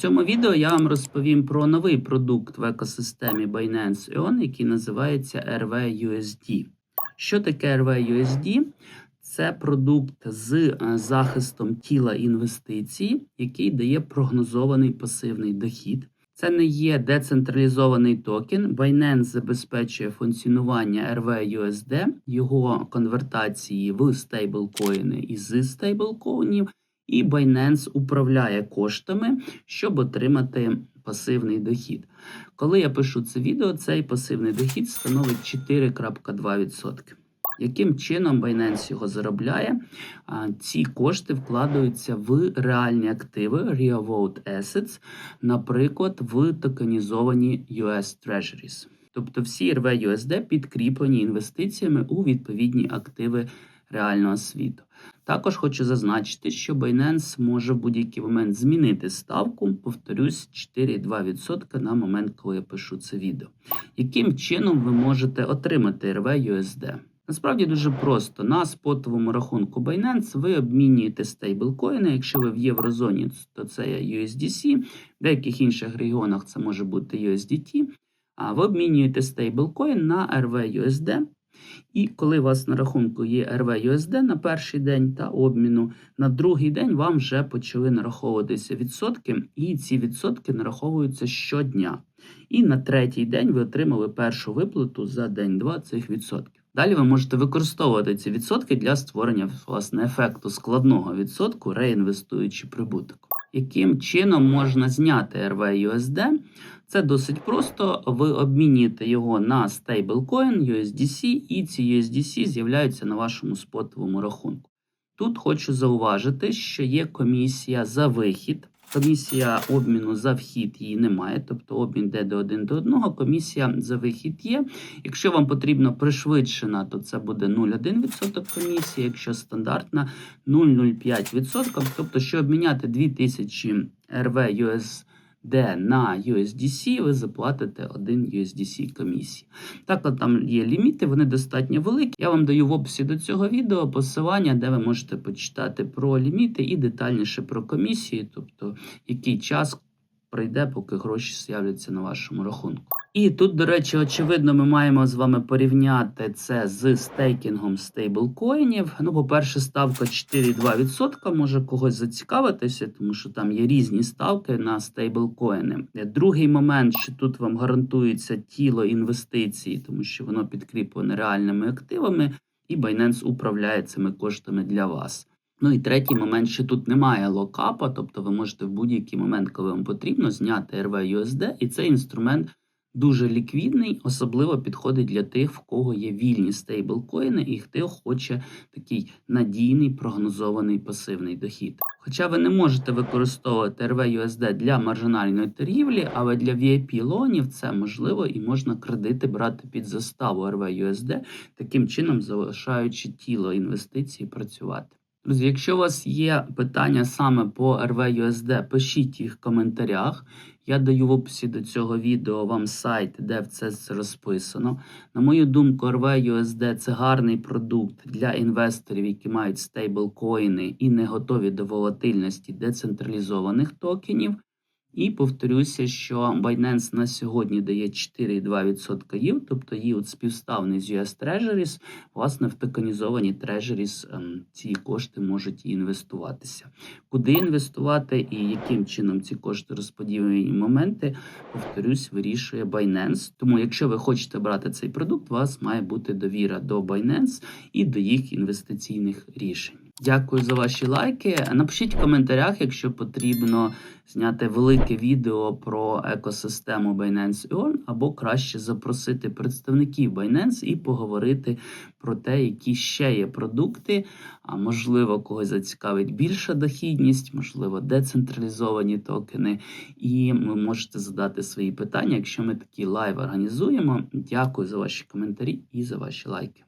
цьому відео я вам розповім про новий продукт в екосистемі Binance Ion, який називається RVUSD. Що таке RVUSD? Це продукт з е, захистом тіла інвестицій, який дає прогнозований пасивний дохід. Це не є децентралізований токен. Binance забезпечує функціонування RVUSD, його конвертації в стейблкоїни і з стейблкоїнів, і Binance управляє коштами, щоб отримати пасивний дохід. Коли я пишу це відео, цей пасивний дохід становить 4,2%. Яким чином Binance його заробляє? Ці кошти вкладаються в реальні активи Real World Assets, наприклад, в токенізовані US Treasuries. Тобто всі RVUSD підкріплені інвестиціями у відповідні активи реального світу. Також хочу зазначити, що Binance може в будь-який момент змінити ставку, повторюсь, 4,2% на момент, коли я пишу це відео. Яким чином ви можете отримати RVUSD? Насправді дуже просто. На спотовому рахунку Binance ви обмінюєте стейблкоїни. Якщо ви в єврозоні, то це USDC, в деяких інших регіонах це може бути USDT. А ви обмінюєте стейблкоін на RVUSD. І коли у вас на рахунку є RVUSD на перший день та обміну, на другий день вам вже почали нараховуватися відсотки, і ці відсотки нараховуються щодня. І на третій день ви отримали першу виплату за день-два цих відсотків. Далі ви можете використовувати ці відсотки для створення власне ефекту складного відсотку, реінвестуючи прибуток. Яким чином можна зняти RVUSD? Це досить просто. Ви обмінюєте його на стейблкоін USDC, і ці USDC з'являються на вашому спотовому рахунку. Тут хочу зауважити, що є комісія за вихід. Комісія обміну за вхід її немає, тобто обмін йде до 1 до 1, комісія за вихід є. Якщо вам потрібно пришвидшена, то це буде 0,1% комісії, якщо стандартна 0,05%. Тобто, щоб обміняти 2000 РВ USD на USDC, ви заплатите 1 USDC комісії. Так, там є ліміти, вони достатньо великі. Я вам даю в описі до цього відео посилання, де ви можете почитати про ліміти і детальніше про комісії, тобто який час пройде, поки гроші з'являться на вашому рахунку. І тут, до речі, очевидно, ми маємо з вами порівняти це з стейкінгом стейблкоїнів. Ну, по-перше, ставка 4,2% може когось зацікавитися, тому що там є різні ставки на стейблкоїни. Другий момент, що тут вам гарантується тіло інвестицій, тому що воно підкріплене реальними активами, і Binance управляє цими коштами для вас. Ну і третій момент, що тут немає локапа, тобто ви можете в будь-який момент, коли вам потрібно, зняти RVUSD, і цей інструмент дуже ліквідний, особливо підходить для тих, в кого є вільні стейблкоїни, і хто хоче такий надійний прогнозований пасивний дохід. Хоча ви не можете використовувати RVUSD для маржинальної торгівлі, але для vip лонів це можливо і можна кредити брати під заставу RVUSD, таким чином залишаючи тіло інвестицій працювати. Друзі, якщо у вас є питання саме по RVUSD, пишіть їх в коментарях. Я даю в описі до цього відео вам сайт, де все це розписано. На мою думку, RVUSD – це гарний продукт для інвесторів, які мають стейблкоїни і не готові до волатильності децентралізованих токенів. І повторюся, що Binance на сьогодні дає 4,2% yield, тобто yield співставний з US Treasuries, власне, в токенізовані Treasuries ем, ці кошти можуть інвестуватися. Куди інвестувати і яким чином ці кошти розподілені моменти, повторюсь, вирішує Binance. Тому, якщо ви хочете брати цей продукт, у вас має бути довіра до Binance і до їх інвестиційних рішень. Дякую за ваші лайки. Напишіть в коментарях, якщо потрібно зняти велике відео про екосистему Binance Earn, або краще запросити представників Binance і поговорити про те, які ще є продукти. А можливо, когось зацікавить більша дохідність, можливо, децентралізовані токени. І ви можете задати свої питання, якщо ми такі лайв організуємо. Дякую за ваші коментарі і за ваші лайки.